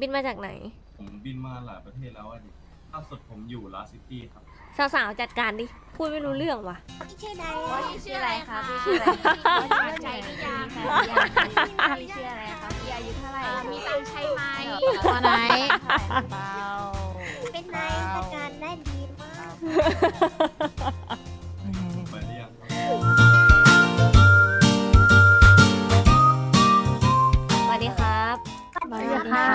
บินมาจากไหน ผมบินมาหลายประเทศแล้วอะดิล่าสุดผมอยู่ลาซิตี้ครับ สาวๆจัดการดิ พูดไม่รู้เรื่องว่ะ พี่ชื่อใดพี่ชื่ออะไรคะพี่ชื่ออะไรพี่ใช้หรือยังพี่ชื่ออะไรคะพี่อายุเท่าไหร่มีตังค์ใช้ไหมตอนไหนเบาเป็นนายจัดการได้ดีมาก สวัสดีค่ะ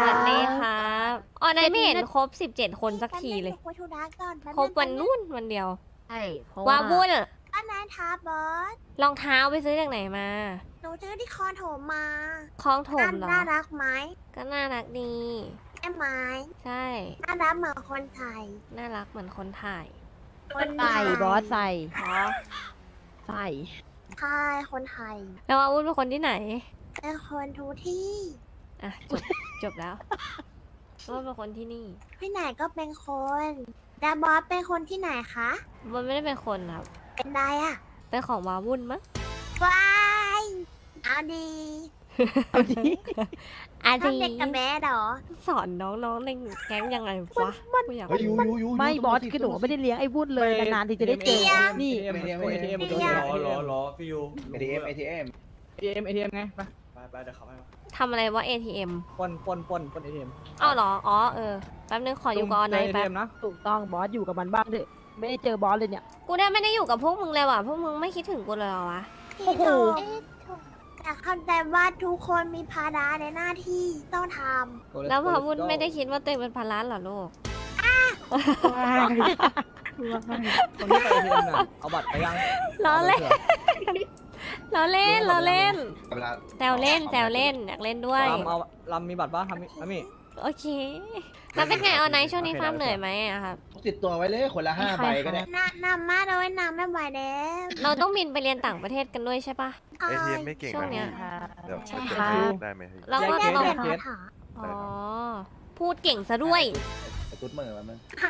สวัสดีครับอ๋อนายไม่เห็นครบ 17 คนสักทีเลย คุยธุระก่อนครบวันนู่นวันเดียว ใช่เพราะวาวุ่นอันนายท้าบอสรองเท้าไปซื้อจากไหนมา หนูซื้อที่คอนโถมมาคลองถมเหรอ น่ารักไหมก็น่ารักดีแม่ไม้ใช่ น่ารักเหมือนคนไทย น่ารักเหมือนคนถ่ายคนไทใส่ยบอสใส่อ๋อใส่ใช่คนไทย แล้ววาวุ่นเป็นคนที่ไหน เป็นคนทุกที่ อะจบ จบแล้วว่าเป็นคนที่นี่ที่ไหนก็เป็นคนดาบอสเป็นคนที่ไหนคะ มันไม่ได้เป็นคนครับ เป็นได้อะเป็นของวาวุ่นมั้งว้ายเอาดีเอาดิอาชอบดีเด็กกับแม่เหรอ สอนน้องๆในแก๊งยังไงวะกูอยากเฮ้ยยูรู้ยูยูไม่บอสคือหนูไม่ได้เลี้ยงไอ้วุ้นเลยนานๆทีจะได้เจอ นี่เอ็มเอ็มเอ็มเดี๋ยวรอรอรอฟิวเอทีเอ็มเอทีเอ็ม ATM ATM ไงไปไปไปเดี๋ยวเขาให้มา ทำอะไรวะ ATM ปล้นปล้นปล้นปล้น ATM อ้าวเหรอ อ๋อ เออ แป๊บนึงขออยู่กับออนไนท์แป๊บ ATM นะถูกต้องบอสอยู่กับมันบ้างเถอะไม่ได้เจอบอสเลยเนี่ย กูได้ไม่ได้อยู่กับพวกมึงเลยว่ะ พวกมึงไม่คิดถึงกูเลยเหรอวะ พี่โถแต่เข้าใจว่าทุกคนมีภาระในหน้าที่ต้องทแล้วพาวุ้นไม่ได้คิดว่าตัวเองเป็นภาระเหรอลูก คนที่ไป ATM น่ะเอาบัตรไปยังล้อเล่นล้อ เล่นล้อเล่นเวลาแซวเล่นแซวเล่นอยากเล่นด้วย ลำเอาลำมีบัตรป่ะทำมิทำมิโอเคแล้วเป็นไงออนไนท์ช่วงนี้ฟาร์มเหนื่อยไหมอะครับ ติดตัวไว้เลยคนละห้าใบก็ได้ำน้ำน้ำมาเลยน้ำไม่ไหวแล้วเราต้องบินไปเรียนต่างประเทศกันด้วยใช่ปะใช่ไอทีเอ็มไม่เก่งช่วงนะเนี้ย เดี๋ยวใช่จะค่ะได้ไหมพี่เราไม่ก็ได้ต้องเรียนภาษาอ๋อพูดเก่งซะด้วยไอ้ตุ๊ดเหมือมัน โอ้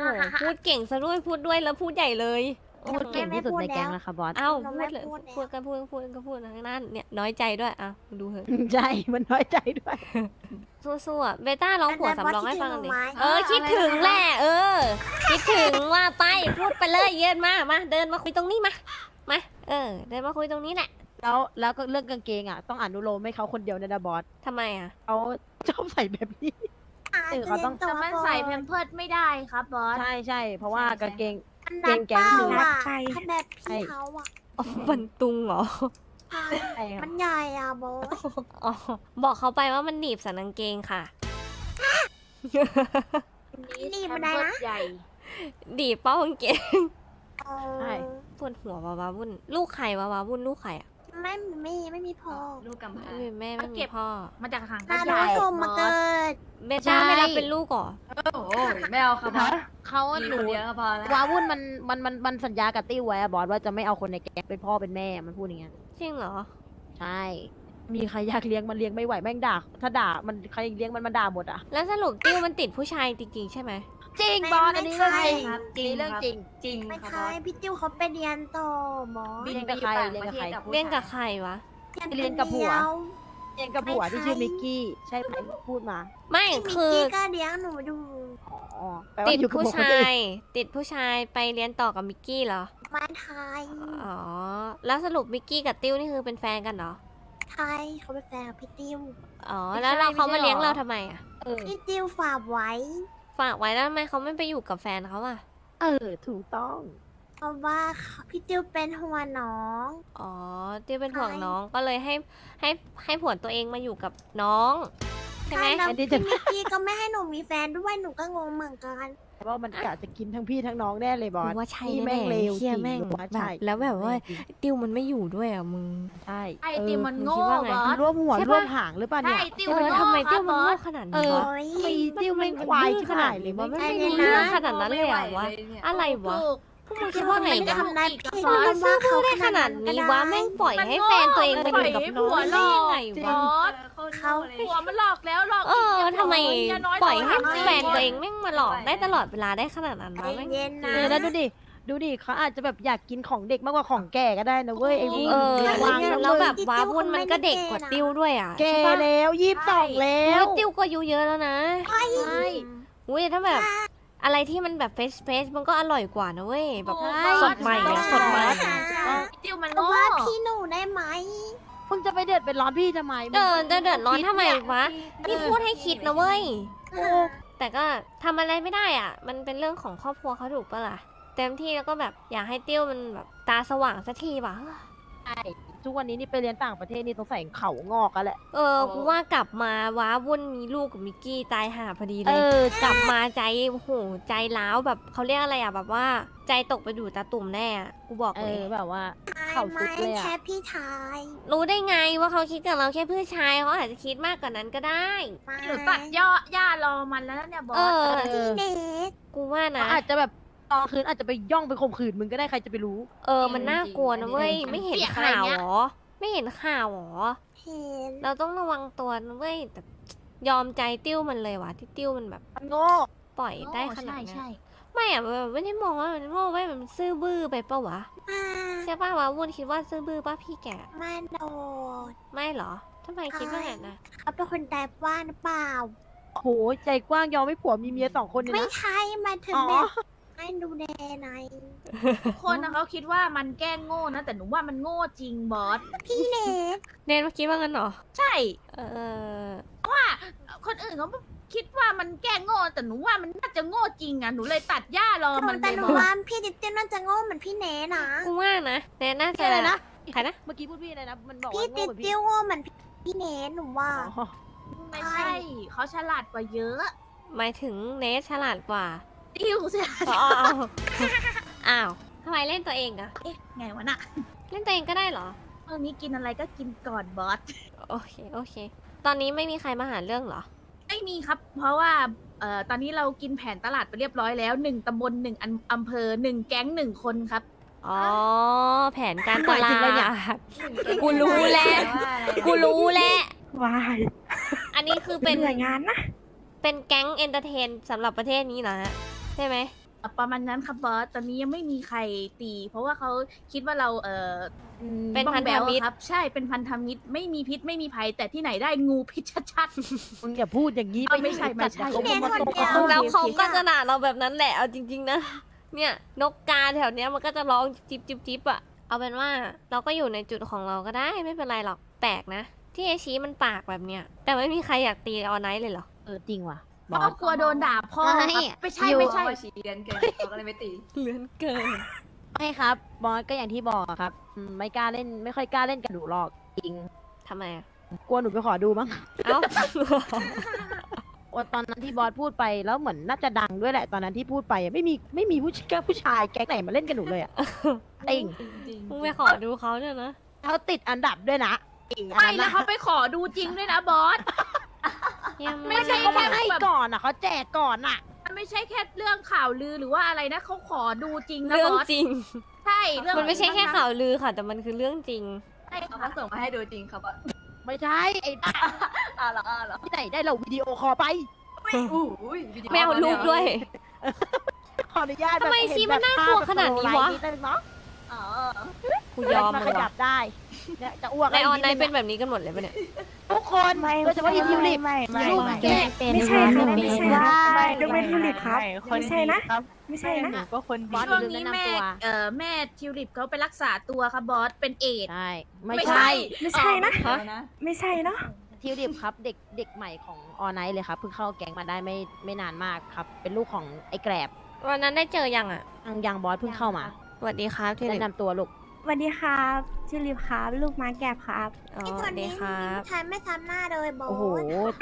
โหพูดเก่งซะด้วยพูดด้วยแล้วพูดใหญ่เลย พูดเก่งที่สุดในแก๊งแล้วค่ะบอส เอ้าเราพูไม่ดเลยพูดแล้วพูดก็พูดพูดก็พูดนะนั่นเนี่ยน้อยใจด้วยอะดูเถอะใช่ มันน้อยใจด้วย สู้ๆอะเบต้าร้องผัวแต่สำรองให้ฟังดิคิดถึงหนูไหมเออคิดถึงแหละเออ คิดถึงว่าไปพูดไปเลยเยินมามาเดินมาคุยตรงนี้มามาเออ เดินมาคุยตรงนี้แหละแล้วแล้วก็เรื่องกางเกงอะ ต้องอนุโลมให้เขาคนเดียวนะนะบอสทำไมอะเขาชอบใส่แบบนี้เออเขาต้อง จะแต่มันใส่แพมเพิร์ดไม่ได้ครับบอส ใช่ใช่เพราะว่ากางเกง อันนัดเกงเป้าแก๊งหนูอะใช่ถ้าแบบพี่เขาอะอ๋อบันตุงเหรอใช่ใช่ค่ะมันใหญ่อะโบทอ๋อบอกเขาไปว่ามันหนีบสันกางเกงค่ะ นี่มันได้นะใหญ่ดีบเป้ากางเกง เออใช่ปวดหัววาวาวุ่น ลูกใครวาวาวุ่นลูกใครอะ ไม่ไม่ไม่มีพอลูกกำพร้า ไม่มีแม่ไม่มีเก็บพ่อมาจากหางกนาระโนจายชมมาเกิด เบต้าไม่รับเป็นลูกเหรอโอ้โหไม่เอาครับบอสเขามีหนูคนเดียวก็พอแล้ววาวุ่นมันมันมันมันสัญญากับตี้ไว้อะบอสว่าจะไม่เอาคนในแก๊งเป็นพ่อเป็นแม่มันพูดอย่างเงี้ยจริงเหรอใช่ มีใครอยากเลี้ยงมันเลี้ยงไม่ไหวแม่งด่าถ้าด่ามันใครเลี้ยงมันมันด่าหมดอะแล้วสรุปติ้วมันติดผู้ชายจริงๆใช่ไหม จริงไม่บอสอันนี้เรื่องไม่จริงใช่จริงเรื่องจริง จริงไม่ครับใช่บอสพี่ติ้วเขาไปเรียนต่อหมอเรียนกับใครเรียนกับใครเรียนกับใครวะเรียนกับผัวเดียเลี้ยงกับผัวที่ชื่อไม่มิกกี้ใช่ไหมพูดมาไม่พี่มิกคือกี้ก็เลี้ยงหนูดู อ๋อแปลติว่าดอยู่กับผู้ผัวคนชาอื่น ย ติดผู้ชายไปเรียนต่อกับมิกกี้เหรอ มาไทยอ๋อ แล้วสรุปมิกกี้กับติ้วนี่คือเป็นแฟนกันเหรอ ไทยเขาเป็นแฟนกับพี่ติ้วอ๋อไม่แล้วใช่เราเขาไม่มาใช่เลี้ยงหรอเราทำไมอะ เออพี่ติ้วฝากไว้ ฝากไว้แล้วทำไมเขาไม่ไปอยู่กับแฟนเขาอะ เออ ถูกต้อง เพราะว่าพี่ติ้วเป็นหัวน้อง อ๋อติ้วเป็นห่วงใช่น้องก็เลยให้ให้ให้ผัวตัวเองมาอยู่กับน้อง ใช่ไหม แล้วอันนี้พี่จะมิกกี้ก็ไม่ให้หนูมีแฟนด้วยหนูก็งงเหมือนกัน ว่ามันกะจะกินทั้งพี่ทั้งน้องแน่เลยบอกูสว่าใช่นี่แม่แน่งเลวๆเฮียจริงแม่งหรือว่าแบใช่บแล้วแบบว่าจริงติ้วมันไม่อยู่ด้วยอะมึง ใช่ไอเออติมมันมึงโง่คิดว่าไงบอมันสร่วมหัวใช่ปะ ร่วมหางหรือเปล่าใช่เนี่ยติวเอมันอโง่ทำไมครัติ้วบมันบอโง่ส ขนาดเอนี้อ วะโอ้ยทำไมติ้วแม่งควายชิบหายเลยมัมันนไม่ ไม่รู้ใจเย็นนะเรื่องขนาดนั้นเลยเหรอวะ อะไรวะ ถูกพวกมึง คิดว่าไงไม่ได้วะทำอะไรกับผิดบอสว่าพูเขาดได้ขนาดนี้วะแม่งปล่อยให้แฟนตัวเองไปอยู่กับน้องได้ยังไงบวะอสเขาหัวมันหลอกแล้วหลอกเอออีกทำไมเมีน้ปล่อยให้น้แฟนตัวเองแม่งมาหลอกได้ตลอดเวลาได้ขนาดนั้นวะแม่งเย็นนะเออแล้วดูดิดูดิเขาอาจจะแบบอยากกินของเด็กมากกว่าของแก่ก็ได้นะเว้ยไอ้วุ้นเออระวังนะแล้วแบบติ๊กว้าติ๊กวุ่นมันก็เด็กกว่าติ้วด้วยอะแก่ใช่ปะแล้วยี่สิบสองแล้แล้ววติ้วก็อายุเยอะแล้วนะใช่อุ้ยถ้าแบบ อะไรที่มันแบบเฟสเฟสมันก็อร่อยกว่านะเว้ยแบบโอ้สดใหม่อะสดใหม่จิ้วมันแต่โง่ว่าพี่หนูได้ไหมมึงจะไปเดือดเป็นร้อนพี่ทำไมเออจะเดือดร้อนทำไมวะนี่พูดให้คิดนะเว้ย เออ แต่ก็ทำอะไรไม่ได้อะ มันเป็นเรื่องของครอบครัวเขาถูกปะล่ะ เต็มที่แล้วก็แบบอยากให้ติ้วมันแบบตาสว่างสักทีว่ะ ใช่ ทุกวันนี้นี่ไปเรียนต่างประเทศนี่สงสัยเขางอกกันแหละ เออ กูว่ากลับมาว้าวุ่นมีลูกกับมิกกี้ตายห่าพอดีเลเอย อ กลับมาใจโอ้โหใจร้าวแบบเขาเรียกอะไรอะแบบว่า ใจตกไปอยู่ตาตุ่มแน่อะกูบอกเอเลย อแบบว่าไม่เข่าสุไม่ดเลยอะ แค่พี่ชายรู้ได้ไงว่าเขาคิดกับเราแค่เพื่อชายเขาอาจจะคิดมากกว่านั้นก็ได้ไม่หนูตัดย่อย่ารอมันแล้วเนี่ยบอเอสอ เออเน็กกูว่าเขานะ อาจจะแบบ ตอนคืนอาจจะไปย่องไปข่มขืนมึงก็ได้ใครจะไปรู้ เออ มันน่ากลัวนะเว้ย ไม่เห็นข่าวหรอ ไม่เห็นข่าวหรอ เห็น เราต้องระวังตัวนะเว้ย แต่ยอมใจติ้วมันเลยว่ะ ที่ติ้วมันแบบมันโง่ปล่อยได้ขนาดใช่เนี้ยใช่ไม่อะแบบไม่ได้มองว่ามันโง่ไว้ยมันซื่อบื้อไปปะวะมาใช่ปะวะวุ่นคิดว่าซื่อบื้อปะพี่แกมาโดดไม่เหรอทำไมคิดว่าอย่างนั้นนะเขาเป็นคนใจกว้างหรือเปล่าโหใจกว้างยอมไม่ผัวมีเมียสองคนเนี่ยไม่นะใช่มาถึงอ๋อแบบ ให้ดูแลหน่อยทุกคนนะเขาคิดว่ามันแกล้งโง่นะแต่หนูว่ามันโง่จริงบอส พี่เน็กเนนเมื่อกี้ว่างั้นเหรอ ใช่ เออ คนอื่นเขาคิดว่ามันแกล้งโง่แต่หนูว่ามันน่าจะโง่จริงอะหนูเลยตัดย่ารอมันเลแต่ยหนูบอว่าสพี่ติ๊ติ๊น่าจะโง่เหมือนพี่เนนะ กูว่านะ เนนน่าจะแค่อะไรนะ ใครนะ เมื่อกี้พูดพี่อะไรนะ มันบอกพี่ว่าโง่ติ๊เหมือนพี่ติ๊โง่เหมือนพี่เนหนูว่า อ๋อไม่ใช่เขาฉลาดกว่าเยอะ หมายถึงเนสฉลาดกว่า ติ้วฉลาดอ๋ออ้าวทำไมเล่นตัวเองอะเอ๊ะไงวะน่ะเล่นตัวเองก็ได้เหรอ ตอนนี้กินอะไรก็กินก่อนบอส โอเค โอเค ตอนนี้ไม่มีใครมาหาเรื่องเหรอ ไม่มีครับ เพราะว่าเอ่อตอนนี้เรากินแผนตลาดไปเรียบร้อยแล้วหนึ่งตำบลหนึ่งอำอำเภอหนึ่งแก๊งหนึ่งคนครับ อ๋อ แผนการตหมายลาถึงอะไรเนี่ย ด กูรู้แล้ว กูรู้แล้ว วายอันนี้คือเป็นหน่วยงานนะ เป็นแก๊งเอนเตอร์เทนสำหรับประเทศนี้เหรอฮะ ใช่ไหมประมาณนั้นครับบอส ตอนนี้ยังไม่มีใครตี เพราะว่าเขาคิดว่าเราเอออืมเป็นบ้องพันธแบ๊วมิตรครับ ใช่ เป็นพันธมิตร ไม่มีพิษไม่มีภัย แต่ที่ไหนได้งูพิษชัดมึงอย่าพูดอย่างนี้เอาไม่ใช่ไม่ใช่เขาพี่เนมาคนตกเดียวโอเคแล้วเขาโอเคก็จะด่าเราแบบนั้นแหละ เอาจริง ๆนะ เนี่ยนกกาแถวเนี้ยมันก็จะร้องจิบจิบจิบอะเอาเป็นว่าเราก็อยู่ในจุดของเราก็ได้ไม่เป็นไรหรอก แปลกนะ ที่ไอชี้มันปากแบบเนี้ย แต่ไม่มีใครอยากตีออนไนท์เลยเหรอ เออจริงว่ะๆ บอเขาสกลัวโดนด่าพ่อครับไม่ไม่ใช่ไม่ใช่ ชี้เรียนเกินเขาก็เลยไม่ตี เลือนเกิน ไม่ครับบอสก็อย่างที่บอกอะครับอืมไม่กล้าเล่นไม่ค่อยกล้าเล่นกับหนูหรอกจริงทำไมอะกลัวหนูไปขอดูมั้งเอ้า ว่าตอนนั้นที่บอสพูดไปแล้วเหมือนน่าจะดังด้วยแหละตอนนั้นที่พูดไปอะไม่มีไม่มีผู้ชายผู้ชายแก๊งไหนมาเล่นกับหนูเลยอะจริงมึงไปขอดูเขาเนี่ยนะเขาติดอันดับด้วยนะจริงอันไม่นั้นแล้วนะเขาไปขอดูจริงด้วยนะบอสเยี่ยม ไม่มากใช่เขามาให้ก่อนอะเขาแจกก่อนอะมันไม่ใช่แค่เรื่องข่าวลือหรือว่าอะไรนะเขาขอดูจริงนะเรื่องบอสจริง ใช่เรื่องมันไม่ใช่แค่ข่าวลือค่ะ แต่มันคือเรื่องจริง ใช่เขาค่ะก็ส่งมาให้ดูจริงครับอะไม่ใช่ไอ้บ้าอ่าเหรออ่าเหรอที่ไหนได้เราวิดีโอคอลไปอุ้ยวิดีโอไม่เอารูปด้วย ขออนุญาตแบบทำไมเห็ชี้นมันแบบน่ากลัวภพแบบขนาดนี้วะโปรไลท์นิดนึงเนาะอ๋อกูยอมมามึขงยัว่ะบได้ เนี่ยจะอ้วกในออนไลน์ดเป็นงะแบบนี้กันหมดเลยปะเนี่ย ทุกคนไม่โดยเฉพาะอีทิวลิป ไม่ไม่ลูกไม่แกะไม่ใช่ค่ะไม่ใช่นะว้ายไม่ยกเว้นทิวลิปครับไม่ใช่นะ ไม่ใช่นะก็คนบอสช่วงอย่าลืมนี้แนะแม่นำตัวเอ่อแม่ทิวลิปเขาไปรักษาตัวครับบอสเป็นเอดส์ใช่ไม่ไม่ใช่ใช่ ไม่ใช่นะฮะไม่ใช่เนาะทิวลิปครับเด็กเด็กใหม่ของออนไลน์เลยครับเพิ่งเข้าแก๊งมาได้ไม่ไม่นานมากครับ เป็นลูกของไอ้แกรบวันนั้นได้เจอยังอะยังยังบอสเพิ่งเข้ามาสวัสดีครับที่แนะนำตัวลูกส วัสดีครับชื่อลิฟครับ ลูกม้าแกบครับอ๋อไอ้สควันสดีนี้ครับใช้ไม่ซ้ำหน้าเลยบอโอ้โหส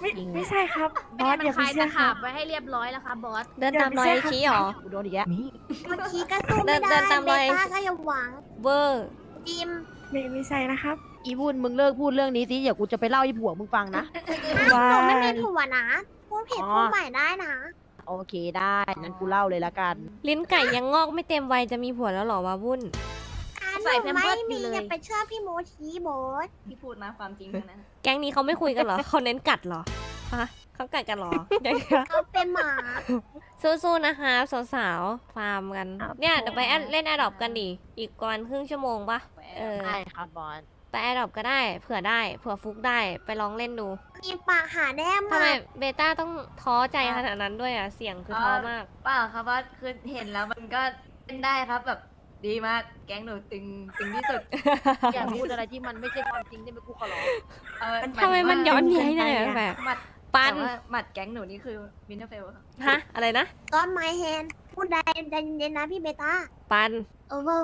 ไม่จริง ไม่ใช่ครับบแม่อสมันอย่าคไปลายเชื่ตะอคขารับ บไว้ให้เรียบร้อยแล้วครับบอส เดินตามรอยไอชี้เหรอ กูโดนอีกแล้วเมื่อกี้ก็สู้ไม่เดิได้นตามเบรอย ต้าก็อย่าหวังเวอร์ จิมไม่ไม่ใช่นะครับอีวุ่นมึงเลิกพูดเรื่องนี้สิเดี๋ยวกูจะไปเล่าให้ผัวมึงฟังนะ ว้าหนูไม่มียผัวนะพูดผิดอ๋อ พูดใหม่ได้นะโอเคได้นั้นกูเล่าเลยละกัน ลิ้นไก่ยังงอกไม่เต็มวัยจะมีผัวแล้วเหรอวะวุ่นการห ใส่นูแพมเพิไม่ร์สอยู่มีเลยอย่าไปเชื่อพี่โมชีบอสที่พูดนะความจริงทั้งนั้นแก๊งนี้เขาไม่คุยกันเหรอ เขาเน้นกัดเหรอ ฮะเขากัดกันเหรอเดี๋ยวเขาเป็นหมา สู้ๆนะคะสาวๆฟาร์มกันเนี่ยเดี๋ยวไปแอดเล่นแอดดอปกันดิ อีกประมาณครึ่งชั่วโมงปะเออใช่ครับบอสไปแอดดอปก็ได้ เผื่อได้ เผื่อฟุกได้ ไปลองเล่นดูมีปากหาแน่ทำมาไมเบต้าต้องท้อใจขนาดนั้นด้วยอะ เสียงคือท้อมาก เปล่าครับว่าคือเห็นแล้วมันก็เล่นได้ครับแบบ ดีมาก แก๊งหนูตึงตึงที่สุดอย่าพูดอะไรที่มันไม่ใช่ความจริงได้ไหมกูขอร้องเออทำไมมันย้อนแย้งได้แบบหมัดปันแต่ว่าหมัดแก๊งหนูนี่คือวินเทอร์เฟลครับฮะ อะไรนะก้อนไม้แฮนพูดได้ใจเย็นๆนะพี่เบต้าปันเออว่า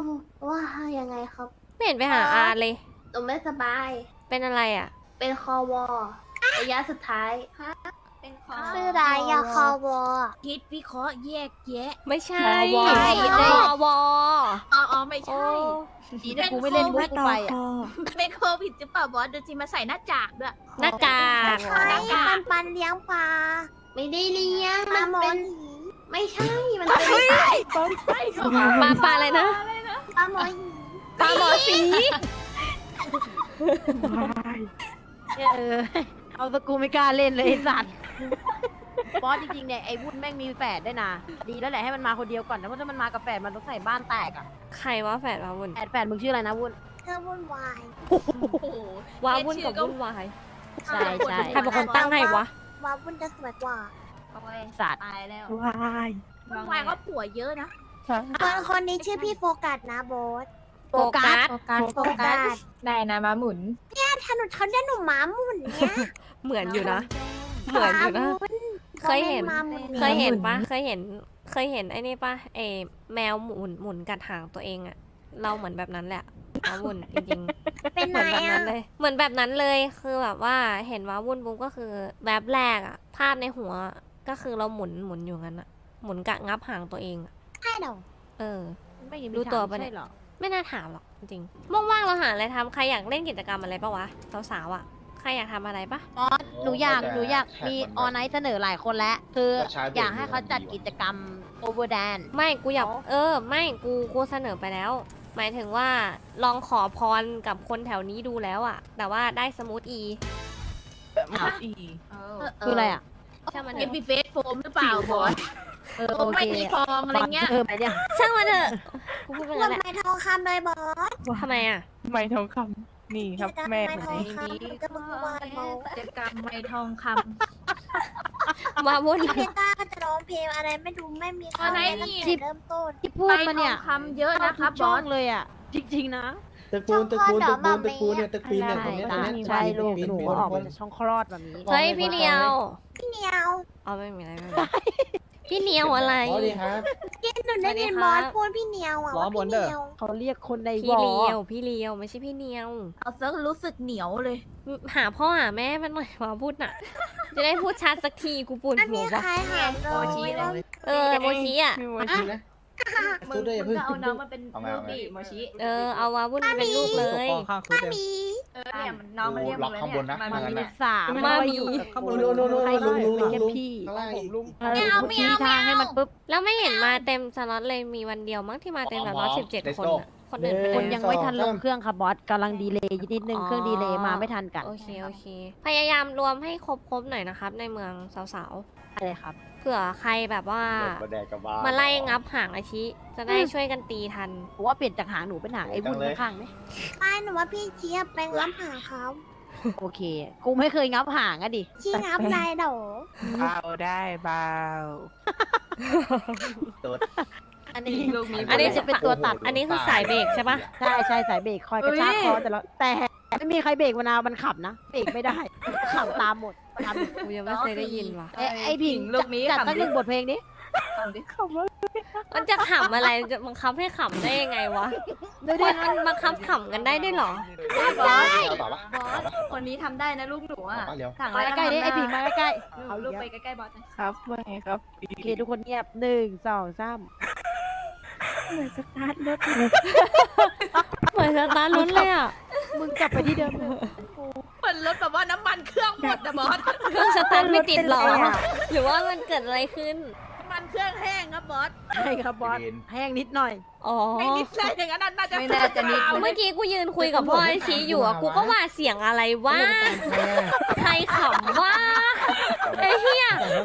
ว่ายังไงครับ ไม่เห็นไปหาอาเลยหนูไม่สบาย เป็นอะไรอะ เป็นคอวอระยะสุดท้าย เป็นคอชื่ออะไรอะคอวอคิดวิเคราะห์แยกแยะ ไม่ใช่วอใช่วออ๋ออ๋อไม่โอ้ใช่ดีนะกูไม่เล่นมุกกูไปอะเป็นโควิดหรือเปล่าบอสดูสิมาใส่หน้ากากด้วยหน้ากากใช่ปันปันเลี้ยงปลาไม่ได้เลี้ยงมันเป็นไม่ใช่ มันเป็นปลาปลาอะไรนะปลาหมอหีปลาหมอสีเนี่ยเออเอาสกูไม่กล้าเล่นเลยไอ้สัตว์ บอสจริงๆเนี่ยไอ้วุ้นแม่งมีแฝดด้วยนะ ดีแล้วแหละให้มันมาคนเดียวก่อนนะเพราะถ้ามันมากับแฝดมันต้องใส่บ้านแตกอะใครวะแฝดวาวุ่นแฝดแฝดมึงชื่ออะไรนะวุ้นเธอวุ่นวาย โอ้โหวาวุ่นกับวุ่นวายใช่ใช่ใครเป็นคนตั้งให้วะวาวุ่นจะสวยกว่าโอ้ยสัตว์ตายแล้ววายวุ่นวายก็ผัวเยอะนะคนคนนี้ชื่อพี่โฟกัสนะโบสโฟกัสโฟกัสได้นะมาหมุนถ้าหนูเขาได้หนูหมาหมุนเนี่ยเหมือนอยู่นะ เหมือนอยู่นะ เคยเห็นหมาหมุนเคยเห็นปะเคยเห็น เคยเห็นไอ้นี่ปะเออแมวหมุนหมุนกัดหางตัวเองอะเราเหมือนแบบนั้นแหละว้าวุ่นจริงเป็นๆเหไหนมือนแบบอะนั้นเลย เหมือนแบบนั้นเลย คือแบบว่าเห็นว้าวุ่นปุ๊บก็คือแบบแรกอะภาพในหัวก็คือเราหมุนหมุนอยู่งั้นอะหมุนกะงับหางตัวเองอะใช่เหรอเออไม่เห็นมีรู้ตัวถามปะเนี่ยใช่หรอไม่น่าถามหรอกจริงๆว่างๆเราหาอะไรทำใครอยากเล่นกิจกรรมอะไรปะวะสาวๆอะใค รอยากทำอะไรปะบอสหนูอยากหนูอยากมีออนไลน์เสนอหลายคนแล้ว คืออยากให้เขาจัดกิจกรรมโอเวอร์แดนไม่กูอยากเออ ไม่กูกูเสนอไปแล้ว หมายถึงว่าลองขอพรกับคนแถวนี้ดูแล้วอะแต่ว่าได้สมูทอีคืออะไรอะช่างมันเถเอ็มอะพีเฟสโฟมหรือเปล่าบอสเออโฟโอมเคไม่มีฟองอะไรเงี้ยเออไปเนี่ยช่างมันเถอะกูพูดไปทำแล้วแหละไมทองคำเลยบอสทำไมอะไม่ทองคำ นี่ครับแม่คนนี้ทองคำจะมึงวานโบสกิจกรรมไม้ทองคมาวุ่นพี่เบต้าก็จะร้องเพลงอะไรไม่ดูไม่มีคำเลยตั้งแต่เริ่มต้นที่ำพูดไม้มาทเนี่อยงคำเยอะนะครับบช่อองส เลยอะ จริงๆนะตึกปูนตึกปูนตึกปูนตึกปูนเนี่ยตึกปีนเนี่ยใช่ตรงเนี้ยตรงเนี้ยใช่ลูกปีนหนูปีนก็ออกปีมานจากช่องคลอดแบบนี้ เฮ้ยพี่เนียว พี่เหนียว เอาไม่มีอะไรไม่มีอะไร พี่เนียวอะไรอ๋อดีครับ กินหนูได้ยินบอสพูดพี่เหนียวอะว่าพี่เหนียวเขาเรียกคนในพี่วอเลียวพี่เลียวไม่ใช่พี่เนียว เอาซะรู้สึกเหนียวเลย หาพ่อหาแม่มันหน่อยว่าพูดน่ะ จะได้พูดชัดสักทีกูปวดไม่หัมีววะใครหามเลยโอชิเลยเออโมชิอะไม่ชินะ มึสู้งด้วยอย่ามึเพิ่งงก็เอาน้องมาเป็นเอาไงลูกเอาไงดิโมชิเออเอาวาวุ่นเป็นลูกเลปกยป้องข้างคือเต็มมีเออเนี่ยมันน้องมันเรียกมึงแล้วล็อกข้างบนเนี่ยนะมันไม่งั้นมีน่ะสามมามี ข้างบโอ้นโนโนโนใครลุงลุงเป็ลุนงแค่ลุงพี่ข้างล่างอีก เออกูชี้ทางให้มันปุ๊บ แล้วไม่เห็นมาเต็มสล็อตเลยมีวันเดียวมั้งที่มาเต็มแบบว่าสิบเจ็ดคนอะ คนอื่นไปคนไหนยังไม่ทันลงเครื่องค่ะบอสกำลังดีเลย์นิดนึงเครื่องดีเลย์มาไม่ทันกันโอเคโอเค พยายามรวมให้ครบๆหน่อยนะครับ ในเมืองสาวอะไรครับ ๆ เผื่อใครแบบว่า มาแดกกับบ้ามาไล่งับหางอาชิ จะได้ช่วยกันตีทัน ผมว่าเปลี่ยนจากหางหนูเป็นหางไอ้วุ้นข้างๆไหมไม่หนูว่าพี่เชียบไปงับหาเขาโอเค กูไม่เคยงับหางอะดิชี้งับได้เหรอเบาได้เบาตัว อันนี้ลูกมีอันนี้จะเป็นตัวตัด อันนี้คือสายเบรกใช่ปะใช่ใช่สายเบรกคอยกระชากคอแต่ละแต่ไม่มีใครเบรกมานาวมันขับนะเบรกไม่ได้ขับตามหมดทำกูยังไม่เคยได้ยินว่ะไอ้ไอ้ผิงลูกมีจัดขำตั้งหดินึ่งบทเพลงนี้ขำดิมันจะขำอะไรจะบังคับให้ขำได้ยังไงวะคนมันบังคับขำกันได้ด้วยเหรอบอสเอาต่อปะบอสคนนี้ทำได้นะลูกหนูอะเอาปะเร็วสั่งมาอะไรใกล้ๆดิไอ้ผิงมาใกล้ลูกลูกไปใกล้ๆบอสนะครับว่าไงครับๆโอเคทุกคนเงียบหนึ่งสองสาม เหมือนสตาร์ทรถเลยเหมือนสตาร์ทรถเลยอะ มึงกลับไปที่เดิมเลยเหมือนรถแบบว่าน้ำมันเครื่องหมดนะบอส เครื่องสตาร์ทไม่ติดหรอ หรือว่ามันเกิดอะไรขึ้นน้ำมัน เครื่องแห้งครับบอสใช่ครับบอสแห้งนิดหน่อยอ๋อ ไม่นิดเลยอย่างนั้นน่าจะไม่น่าจะนิด เมื่อกี้กูยืนคุยกับพ่อไอชี้อยู่อะกูก็ว่าเสียงอะไรวะใครขำวะ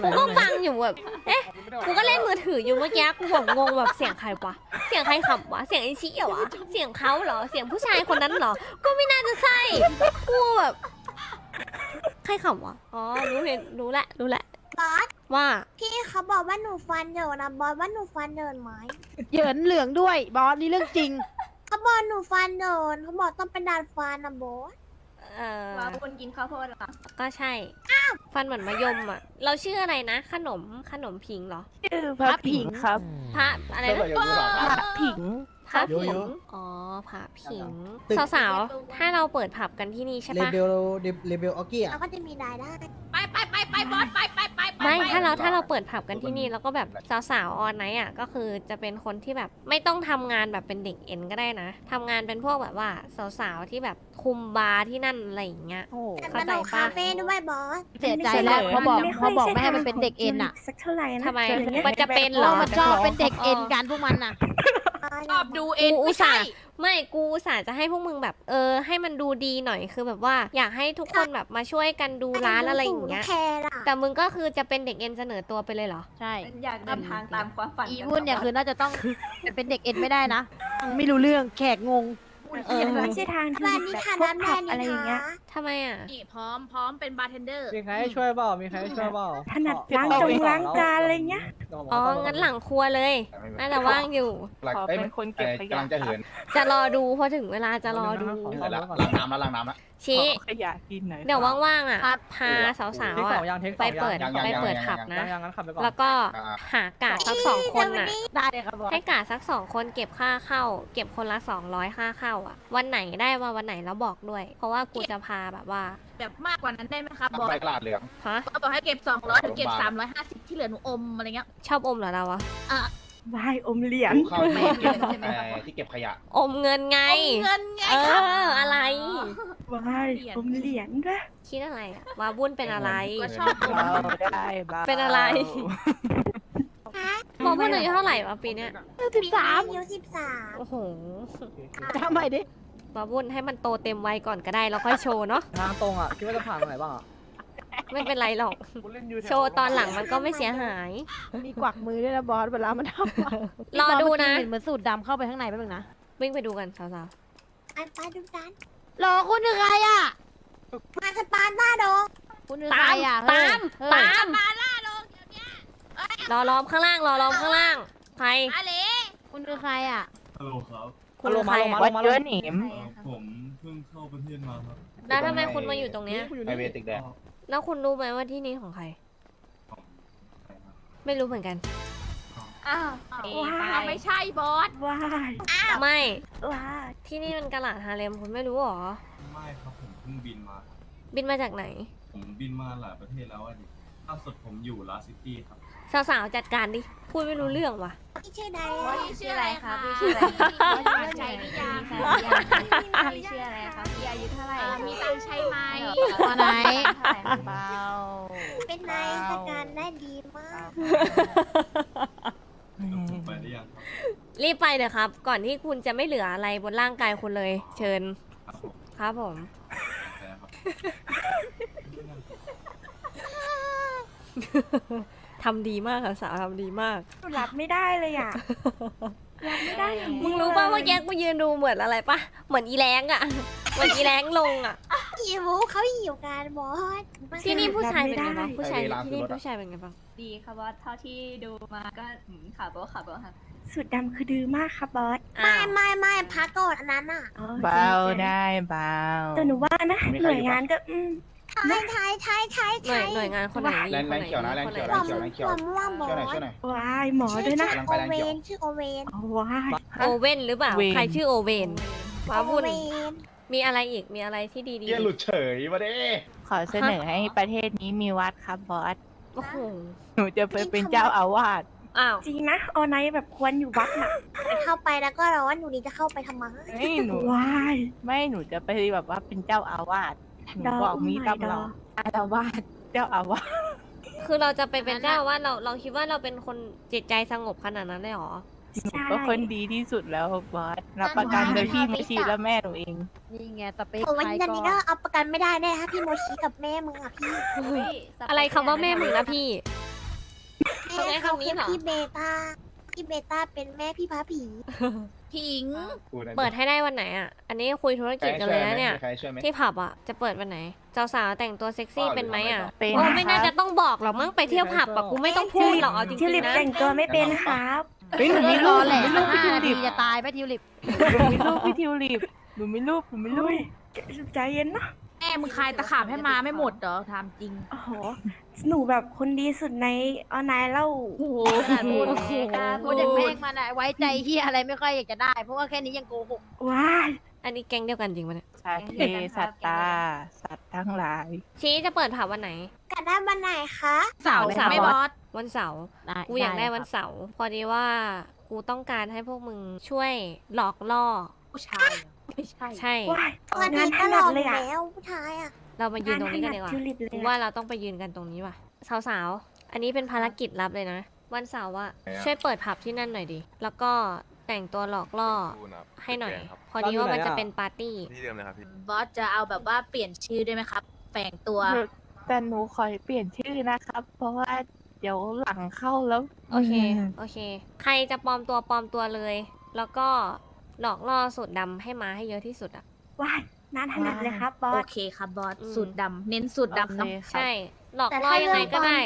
กูก็ฟังอยู่แบบเอ๊ะกูก็เล่นมือถืออยู่เมื่อกี้กูแบบงงแบบเสียงใครวะเสียงใครขับวะเสียงไอชิเหรอวะเสียงเขาเหรอเสียงผู้ชายคนนั้นเหรอก็ไม่น่าจะใช่กูแบบใครขับวะอ๋อรู้เห็นรู้แหละรู้แหละ บอสว่าพี่เขาบอกว่าหนูฟันเดินนะบอสว่าหนูฟันเดินไหมเหยินเหลืองด้วยบอสนี่เรื่องจริง เขาบอกหนูฟันเดินเขาบอกต้องเป็นดานฟันนะบอสเออว่าคุณกินข้าวโพดเหรอก็ใช่ฟันเหมือนมะยมอะ เราชื่ออะไรนะ ขนมขนมผิงเหรอชื่อพระผิงครับ พระอะไรก็นะอยู่ที่สองพระผิง พระโยผิโย่งอ๋อพระผิง ตึก สาวๆ ถ้าเราเปิดผับกันที่นี่ใช่เลปะเบลเลเบลออกี้อะ เราก็จะมีรายได้ไปไปไปไปบอสไปไปไปไปไม่ถ้าเราถ้าเราเปิดผับกันที่นี่แล้วก็แบบสาวๆออนไนท์อะก็คือจะเป็นคนที่แบบไม่ต้องทำงานแบบเป็นเด็กเอ็นก็ได้นะทำงานเป็นพวกแบบว่าสาวๆที่แบบคุมบาร์ที่นั่นอะไรอย่างเงี้ย โอ้โหแต่เข้ามาใจดูปะ คาเฟ่ด้วยบอส เสียใจแล้วเขาบอกเขาบอกไม่ให้มันเป็นเด็กเอ็นอะสักเท่าไหร่นะทำไมเจออย่างเงี้ยมันจะเป็นเพเหรอราะมันชอบเป็นเด็กเอ็นกันพวกมันน่ะ ชอบดูเอ็นกูอุไม่ตส่าใช่ ห์ไม่กูอุตส่าห์จะให้พวกมึงแบบเออ ให้มันดูดีหน่อยคือแบบว่า อยากให้ทุกคนแบบมาช่วยกันดูร้านอะไรอย่างเงี้ย แคร์ล่ะแต่มึงก็คือจะเป็นเด็กเอ็นเสนอตัวไปเลยเหรอ ใช่ อยากเดินทางตามความฝันอีกัวุ่นเนี่ยคือน่าจะต้องเป็นเด็กเอ็นไม่ได้นะฟังไม่รู้เรื่องแขกงง เออ ไม่ใช่ทางที่แบรนแบด์นี้บค่ะพวกน้ำแบรผันบด์อะไรนี้อย่างเงี้ยค่ะทำไมอะ นี่พร้อมพร้อมเป็นบาร์เทนเดอร์ มีใครให้ช่วยเปล่ามีใครให้ช่วยเปล่าถนัดขอล้างขอจงขอล้างจานอะไรเงี้ย อ๋อ งั้นหลังครัวเลย น่าจะว่างอยู่ขอเป็นคนเก็บขยะ กำลังจะเหินจะรอดูพอถึงเวลาจะรอดูขอเหินแล้วขอล้างน้ำแล้วล้างน้ำแล้ว ชี้ขอขยะกินหน่อยเดี๋ยวว่างๆอะ ครับ พาสาวเทคๆสอะ องยังเทคสไปองยังเปิดยังยังไปเปิดยัง ผับยันะงยังงั้นขับไปก่อน แล้วก็อ่า หากาดสักสองคนน่ะ ได้เลยครับบอสให้กาดสักสองคนเก็บค่าเข้า เก็บคนละสองร้อยค่าเข้าอะ วันไหนได้มาวันไหนแล้วบอกด้วย เพราะว่ากูจะพาแบบว่าแบบมากกว่านั้นได้ไหมครับบอสไปกระดาษเหลืองฮะก็บอกให้เก็บ200หรือเก็บโรงพยาบาล350ที่เหลือหนูอมอะไรเงี้ยชอบอมเหรอเราอะวายอมเหรียญเข้าที่เก็บเอ่อที่เก็บขยะ อมเงินไง อมเงินไงเอครับออะไร วายอมเหรียญด้วย คิดอะไรอะวาบุญเป็นอะไร ก็ชอบเบาได้เบาเป็นอะไรฮะวาบุญอายุเท่าไหร่วะปีเนี้ยสิบสามอายุสิบสามโอ้โห ทำไมดิ วาบุญให้มันโตเต็มวัยก่อนก็ได้แล้วค่อยโชว์เนาะทางตรงอะคิดว่าจะผ่านตรงไหนบ้างอะไม่เป็นไรหรอก โชว์ตอนหลังมันก็ไม่เสียหาย มีกวักมือด้วยนะบอสเวลามันทำอะรอดูนะ เห็นเหมือนสูตรดำเข้าไปข้างในแป๊บนึงนะ วิ่งไปดูกันสาวไปไปดูกันรอคุณคือใครอะ มาสปาร์ต้าโดงคุณคือๆ ใคตารม อะตาม เฮ้ยตามรอล้อมข้างล่าง รอล้อมข้างล่าง ใคร อาเล่คุณคือใครอะ ฮัลโหลครับ คุณคือใครมาอะลวังดมาลเยงอะหนิมเอ่อผมเพิ่งเข้าประเทศมาครับแล้วทำไมคุณมาอยู่ตรงเนี้ยกูอยู่ไฮนี่เวย์ตึกแดงแล้วคุณรู้ไหมว่าที่นี่ของใครของใครครับไม่รู้เหมือนกัน อ้าวว้ายไม่ใช่บอสวายไม่วายที่นี่มันกะหลาดฮาเลมคุณไม่รู้หรอ ไม่ครับผมเพิ่งบินมาครับบินมาจากไหน ผมบินมาหลายประเทศแล้วอะดิ ล่าสุดผมอยู่ลาซิตี้ครับ สาวๆจัดการดิ พูดไม่รู้เรื่องว่ะ พี่ชื่อใดบอสอะพี่ชื่ออะไรครับพี่ชื่ออะไรพี่มีตังค์ใช้หรือยังพี่ชื่ออะไรครับพี่อายุเท่าไหร่อ่ามีตังค์ใช้ไหมตอนไหนเบาเป็นนายราชการได้ดีมากแล้วผมไปได้ยังครับรีบไปเถอะครับ ก่อนที่คุณจะไม่เหลืออะไรบนร่างกายคุณเลย เชิญ ครับผม ครับผมแฟครับ ทำดีมากค่ะสาวทำดีมาก หนูรับไม่ได้เลยอะ รับไม่ได้จงๆมึงรู้ป่ะว่าแกกูยืนดูเหมือนอะไรป่ะ เหมือนอีแรงอะเหมือนอีแรงลงอะหิวเขาหิวกันบอสที่นี่ผู้ชายเป็นไงรับไม่บ้างได้ผู้ชายไปร้านที่นี่ซื้อรถอะผู้ชายเป็นไงบ้างดีครับบอสเท่าที่ดูมาก็หืมขาโบะขาโบะครับสุดดำคือดื้อมากครับบอสไม่อ้าวไม่ไม่พักก่อนอันนั้นอะ อ๋อเบาได้เบาแต่หนูว่านะมีใครอยู่ปะหน่วยงานก็อืม ไทยไทยไทยไทยหน่วยหน่วยงานคนไหนแรงแรงเขียวนะแรงเขียวหัแรวงเขียวแรงเขียวหัวม่วงบอช่วยหน่อยสช่วยหน่อย วายหมอด้วยนะชื่อโอเวนชื่อโอเวนอ๋อวาย โอเว่นหรือเปล่า เวน ใครชื่อโอเว่นว้าโอวุ่นเวนมีอะไรอีก มีอะไรที่ดีเฮียหลุดเฉยมาเด้ขอเสนอให้ประเทศนี้มีวัดครับบอสๆโอ้โห หนูจะไปเป็นเจ้าอาวาส อ้าว จริงนะออนไนแบบควรอยู่วัดน่ะเข้าไปแล้วก็ร้อนหนูนี่จะเข้าไปทำไม ไม่หนู วาย ไม่หนูจะไปแบบว่าเป็นเจ้าอาวาส หนูบอกมีตำรวจอาวาสเจ้าอาวาสคือเราจะไปเป็นเจ้าว่าเราเราคิดว่าเราเป็นคนจิตใจสงบขนาดนั้นเลยเหรอ หนูก็คนดีที่สุดแล้วบอสรับประกันโดยพี่ไม่ชีและแม่หนูเอง นี่ไงสเปคโอ้วันใครนี้ก่นี้อก็นเอาประกันไม่ได้แน่ถ้าพี่โมชิกับแม่มึงอะพี่อะไรคำว่าแม่มึงนะพี่ช้เขาคำนี้คือเหรอ พี่เบต้าพี่เบต้าเป็นแม่พี่พาผี พิง กูนั่นเปิดให้ได้วันไหนอะ อันนี้คุยธุรกิจกันเลยนะเนี่ย ใครช่วยไหม ที่ผับอะ จะเปิดวันไหนเจ้าสาวแต่งตัวเซ็กซี่เป็นไหมอะเป็นโอ้ไม่น่าจะต้องบอกหรอกมั้งไปเที่ยวผับแบบกูไม่ต้องพูดหรอกเอาจริงๆนะแต่งตัวไม่เป็นครับเฮ้ยหนูมีรรูอปแหละหนูมีรูปห้าพี่ทิวนาลิทีปจะตายไปทิวลิปหนูมีรูปพี่ทิวลิปหนูมีรูปหนูมีรูปใจเย็นนะ แม่มึงคายตะขาบให้มาไม่หมดเหรอถามจริง โอ้โห หนูแบบคนดีสุดในออนไลน์เล่า โอ้โหพูดแม่กล้าพูดอย่างแม่งมันอะไว้ใจเฮียอะไรไม่ค่อยอยากจะได้ เพราะว่าแค่นี้ยังโกหก ว้าย อันนี้แก๊งเดียวกันจริงปะเนี่ยสัตว์เทสัตตา สัตว์ทั้งหลาย ชี้จะเปิดผับวันไหนกันได้วันไหนคะ เสาร์เสาร์ ไม่บอสวันเสาร์ได้กูอยากได้ครับวันเสาร์พอดีว่ากูต้องการให้พวกมึงช่วยหลอกล่อผู้ชายเหรอ ไม่ใช่ใช่ ว้ายตอนนี้ก็หลอกแล้วผู้ชายอะเรามายืนตรงนี้กันดีกว่าทิวลิปเลยกูว่าเราต้องไปยืนกันตรงนี้ว่ะ สาวๆ อันนี้เป็นภารกิจลับเลยนะ วันเสาร์อะช่วยเปิดผับที่นั่นหน่อยดิ แล้วก็แต่งตัวหลอกล่อให้หน่อยพอดีว่ามันจะเป็นปาร์ตี้ ที่เดิมเลยครับพี่ บอสจะเอาแบบว่าเปลี่ยนชื่อได้ไหมครับแฝงตัว แต่หนูขอเปลี่ยนชื่อนะครับ เพราะว่าเดี๋ยวหลังเข้าแล้ว โอเค โอเค ใครจะปลอมตัวปลอมตัวเลย แล้วก็ หลอกล่อสูตรดำให้มาให้เยอะที่สุดอะว้ายนานถนัดเลยครับบอโอส เคครับบอสอืม สูตรดำเน้นสูตรดำเนาะโอเคครับใช่ หลอกล่อยังไงก็ได้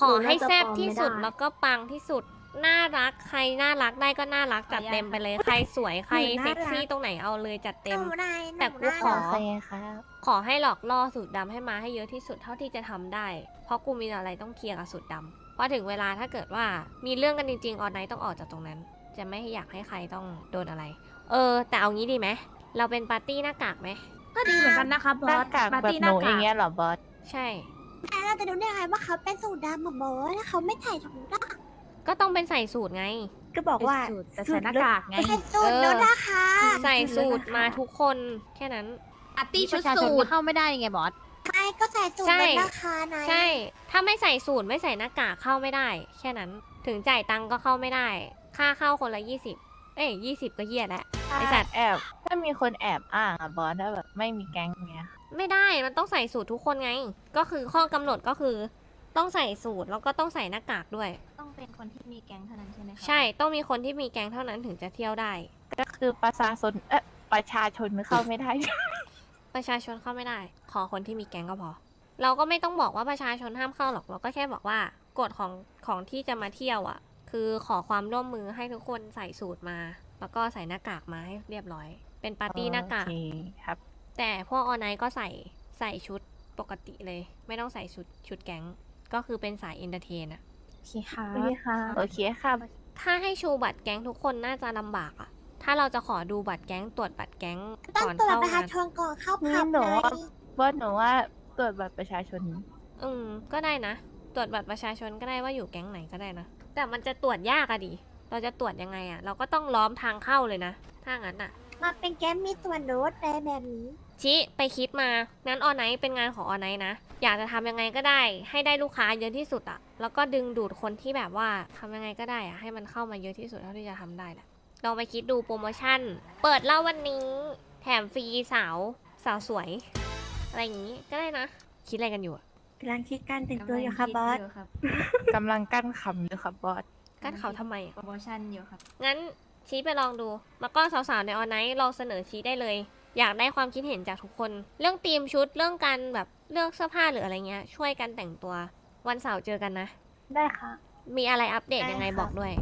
ขอให้แซ่บที่สุดแล้แล้ววก็ปังที่สุด น่ารักใครน่ารักได้ก็น่ารักจัดเต็มไปเลย ใครสวยใครเซ็กซี่ตรงไหนเอาเลยจัดเต็ม หนูได้แต่กูขอโอเคครับ ขอให้หลอกล่อสูตรดำให้มาให้เยอะที่สุดเท่าที่จะทำได้ เพราะกูมีอะไรต้องเคลียร์กับสูตรดำพอถึงเวลาถ้าเกิดว่ามีเรื่องกันจริงๆออนไนต้องออกจากตรงนั้น จะไม่อยากให้ใครต้องโดนอะไร เออ แต่เอางี้ดีไหมเราเป็นปาร์ตี้หน้ากากไหมก็ดีเหมือนกันนะครับบหอน้าสกากปาร์แบบตี้หหนูน้าอกาย่างกเงี้ยเหรอบอส ใช่ แต่เราจะดูได้ไงว่าเขาเป็นสูตรดำอะบอสถ้าเขาไม่ใส่ถุงดก็ต้องเป็นใส่สูตรไงำก็บอกว่าสูตรแต่ใส่หน้ากากไงไม่ใช่สูตรเออลดราคาใส่สูตรมาทุกคนแค่นั้น ปาร์ตี้ชุดประชาชนสูก็ตรเข้าไม่ได้ไงบอสไม่ก็ใส่สูตรใช่ลดราคาไงใช่ ถ้าไม่ใส่สูตรไม่ใส่หน้ากากเข้าไม่ได้ แค่นั้น ถึงจ่ายตังค์ก็เข้าไม่ได้ ค่าเข้าคนละยี่สิบเอ้ยยี่สิบก็เหี้ยแล้วไอสัตว์แอบ ถ้ามีคนแอบอ้างอะบอสถ้าแบบไม่มีแก๊งเงี้ยไม่ได้มันต้องใส่สูตรทุกคนไง ก็คือข้อกำหนดก็คือ ต้องใส่สูตรแล้วก็ต้องใส่หน้ากากด้วย ต้องเป็นคนที่มีแก๊งเท่านั้นใช่ไหมครัใช่ต้องมีคนที่มีแก๊งเท่านั้นถึงจะเที่ยวได้ ก็คือประชาชนเอ๊ะประชาชนเข้าไม่ได้ ประชาชนเข้าไม่ได้ ขอคนที่มีแก๊งก็พอ เราก็ไม่ต้องบอกว่าประชาชนห้ามเข้าหรอก เราก็แค่บอกว่ากฎของของที่จะมาเที่ยวอะ คือขอความร่วมมือให้ทุกคนใส่สูตรมา แล้วก็ใส่หน้ากากมาให้เรียบร้อย เป็นปาร์ตี้หน้ากาก โอเคครับ แต่พวกออนไลน์ก็ใส่ใส่ชุดปกติเลย ไม่ต้องใส่ชุดชุดแก๊ง ก็คือเป็นสายเอนเตอร์เทนอะ โอเคค่ะ โอเคค่ะ โอเคค่ะถ้าให้ชูบัตรแก๊งทุกคนน่าจะลำบากอะถ้าเราจะขอดูบัตรแก๊งตรวจบัตรแก๊งต้องก่อนตรวจเข้าประชางานชนก่อนเข้านี่ผับหนู เลยว่าบอสหนูว่าตรวจบัตรประชาชน อืมก็ได้นะ ตรวจบัตรประชาชนก็ได้ว่าอยู่แก๊งไหนก็ได้นะ แต่มันจะตรวจยากอะดิ เราจะตรวจยังไงอะเราก็ต้องล้อมทางเข้าเลยนะ ถ้างั้นอะมาเป็นแก๊มมีส่วนลดอะไรแบบนี้ชิไปคิดมางั้นออนไนเป็นงานของออนไนนะ อยากจะทำยังไงก็ได้ ให้ได้ลูกค้าเยอะที่สุดอะแล้วก็ดึงดูดคนที่แบบว่าทำยังไงก็ได้อะให้มันเข้ามาเยอะที่สุดเท่าที่จะทำได้แหละลองไปคิดดูโปรโมชั่น เปิดเล่าวันนี้ แถมฟรีสาวสาวสวย อะไรอย่างนี้ก็ได้นะ คิดอะไรกันอยู่อะ กำลังคิดการแต่งตัวอยู่ค่ะบอสครับกำลังกั้นคำอยู่ครับบอส กัดเขาทำไมอะโปรโมชั่นอยู่ครับ งั้นชี้ไปลองดู แล้วก็สาวๆในออนไลน์ลองเสนอชี้ได้เลย อยากได้ความคิดเห็นจากทุกคน เรื่องธีมชุด เรื่องการแบบเลือกเสื้อผ้าหรืออะไรเงี้ย ช่วยกันแต่งตัว วันเสาร์เจอกันนะ ได้ค่ะ มีอะไรอัปเดตยังไงได้ค่ะบอกด้วย